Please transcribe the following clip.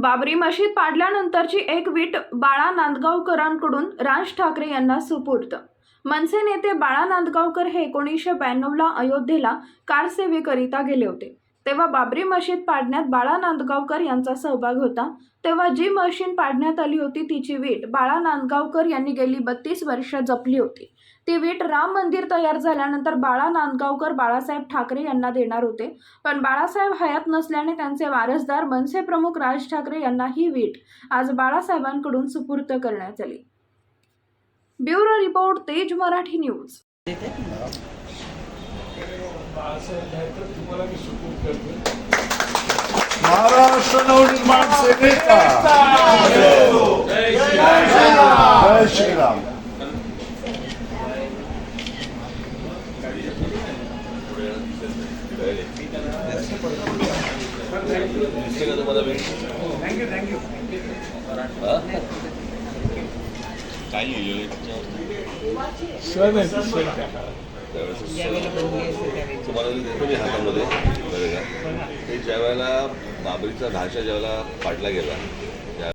बाबरी मशीद पाडल्यानंतरची एक वीट बाळा नांदगावकरांकडून राज ठाकरे यांना सुपूर्त मनसे नेते बाळा नांदगावकर हे एकोणीसशे ब्याण्णवला अयोध्येला कारसेवेकरिता गेले होते. तेव्हा बाबरी मशीद पाडण्यात बाळा नांदगावकर यांचा सहभाग होता. तेव्हा जी मशीन पाडण्यात आली होती तिची वीट बाळा नांदगावकर यांनी गेली बत्तीस वर्ष जपली होती. ती वीट राम मंदिर तयार झाल्यानंतर बाळा नांदगावकर बाळासाहेब ठाकरे यांना देणार होते. पण बाळासाहेब हयात नसल्याने त्यांचे वारसदार मनसे प्रमुख राज ठाकरे यांना ही वीट आज बाळासाहेबांकडून सुपूर्त करण्यात आली. Bureau report Tej Marathi news. Maharashtra Navnirman सेनेचा जय श्रीराम काय लिहिलेलं आहे त्याच्यावर सण आहे तो सण त्या तुम्हाला मी देतो मी हातामध्ये बरं का ते ज्यावेळेला बाबरीचा ढाचा ज्यावेळेला पाडला गेला